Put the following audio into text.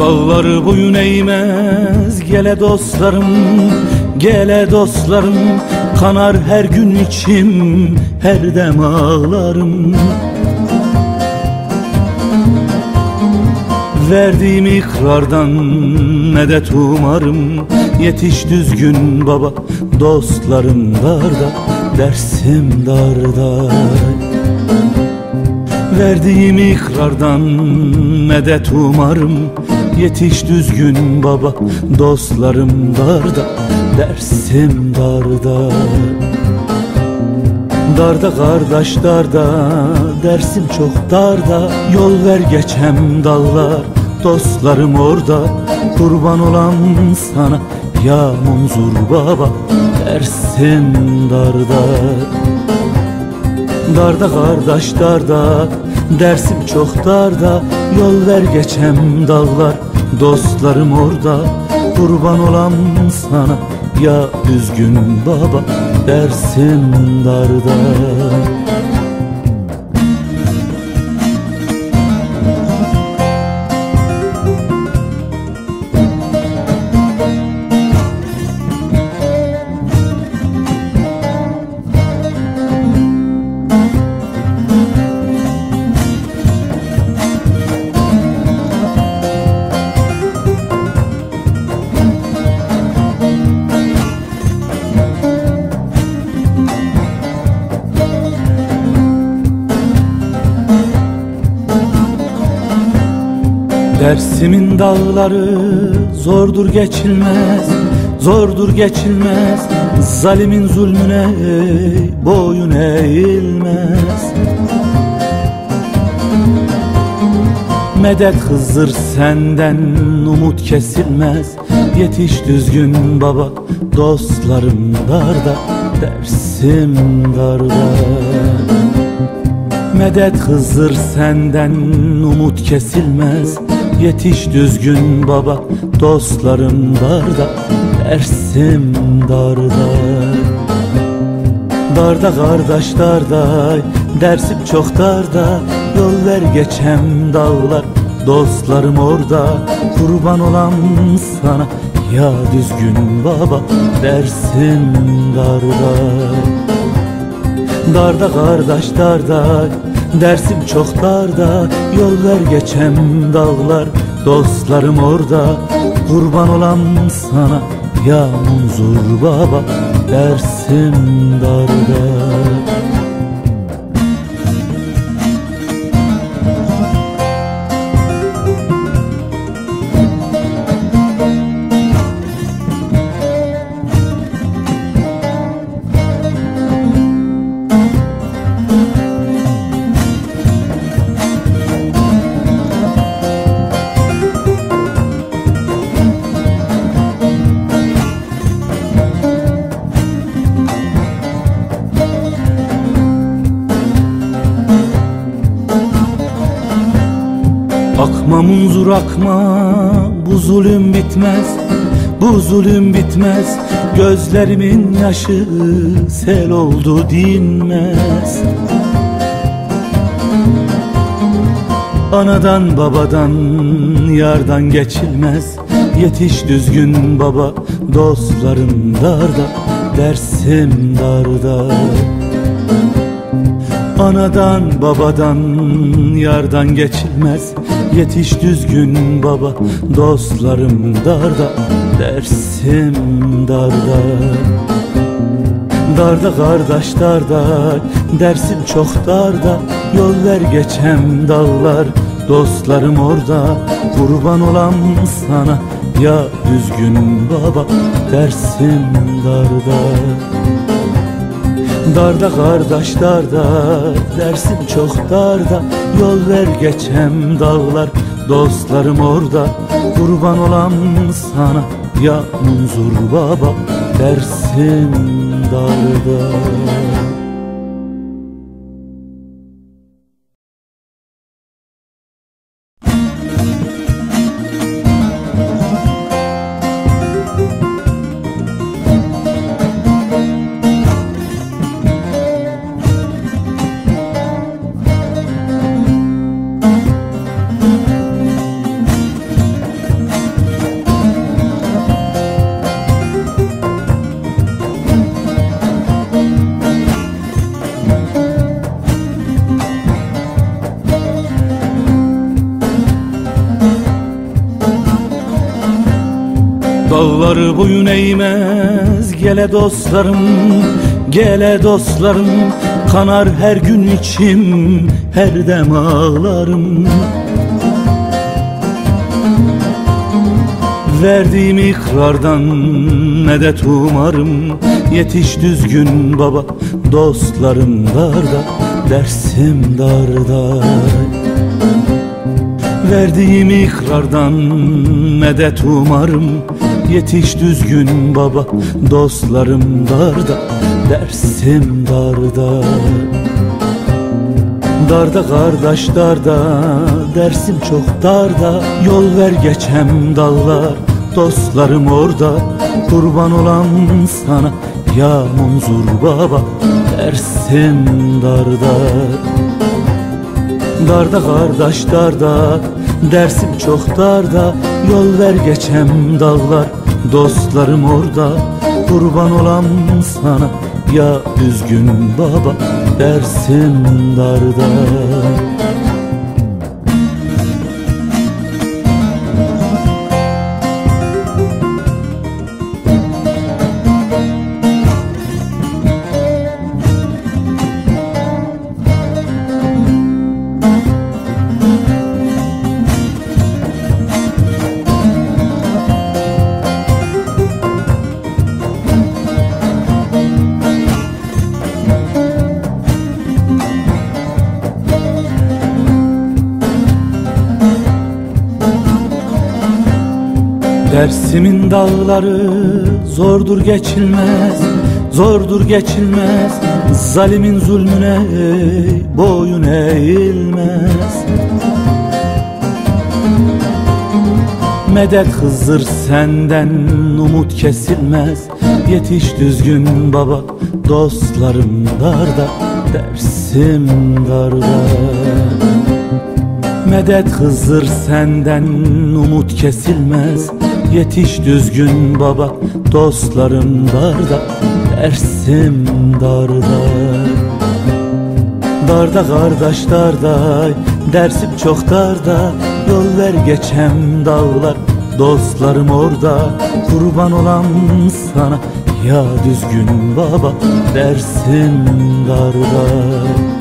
Dağları boyun eğmez gele dostlarım Gele dostlarım. Kanar her gün içim Her dem ağlarım. Verdiğim ikrardan medet umarım. Yetiş düzgün baba dostlarım darda Dersim darda. Verdiğim ikrardan medet umarım Yetiş düzgün baba dostlarım darda Dersim darda Darda kardeş darda Dersim çok darda Yol ver geçem dallar Dostlarım orada. Kurban olan sana Ya munzur baba Dersim darda Darda kardeş darda Dersim çok darda Yol ver geçem dağlar. Dostlarım orada Kurban olam sana. Ya üzgün baba Dersim darda Dersimin dağları zordur geçilmez Zordur geçilmez. Zalimin zulmüne boyun eğilmez. Medet Hızır senden umut kesilmez. Yetiş düzgün baba dostlarım darda Dersim darda. Medet Hızır senden umut kesilmez Yetiş düzgün baba dostlarım darda Dersim darda. Darda kardeş darda Dersim çok darda Yol ver geçem dağlar. Dostlarım orada Kurban olam sana. Ya düzgün baba Dersim darda. Darda kardeş darda Dersim çok darda Yol ver geçem dağlar. Dostlarım orada Kurban olam sana. Ya munzur baba Dersim darda Akma munzur akma bu zulüm bitmez Bu zulüm bitmez. Gözlerimin yaşı sel oldu dinmez. Anadan babadan yardan geçilmez. Yetiş düzgün baba dostlarım darda Dersim darda Anadan babadan yardan geçilmez. Yetiş düzgün baba dostlarım darda Dersim darda. Darda kardeş darda Dersim çok darda. Yol ver geçem dağlar Dostlarım orada. Kurban olam sana Ya düzgün baba Dersim darda Darda kardeş darda Dersim çok darda. Yol ver geçem dağlar Dostlarım orada. Kurban olam sana Ya munzur baba Dersim darda Dağları boyun eğmez gele dostlarım Gele dostlarım. Kanar her gün içim Her dem ağlarım. Verdiğim ikrardan medet umarım. Yetiş düzgün baba dostlarım darda Dersim darda. Verdiğim ikrardan medet umarım Yetiş düzgün baba. Dostlarım darda Dersim darda Darda kardeş darda Dersim çok darda Yol ver geçem dağlar Dostlarım orada. Kurban olan sana Ya Munzur baba Dersim darda Darda kardeş darda Dersim çok darda. Yol ver geçem dağlar Dostlarım orada. Kurban olan sana Ya düzgün baba Dersim darda Dersimin dağları zordur geçilmez Zordur geçilmez. Zalimin zulmüne boyun eğilmez. Medet Hızır senden umut kesilmez. Yetiş düzgün baba dostlarım darda Dersim darda. Medet Hızır senden umut kesilmez Yetiş düzgün baba dostlarım darda Dersim darda. Darda kardeş darda Dersim çok darda. Yol ver geçem dağlar Dostlarım orada. Kurban olan sana Ya düzgün baba Dersim darda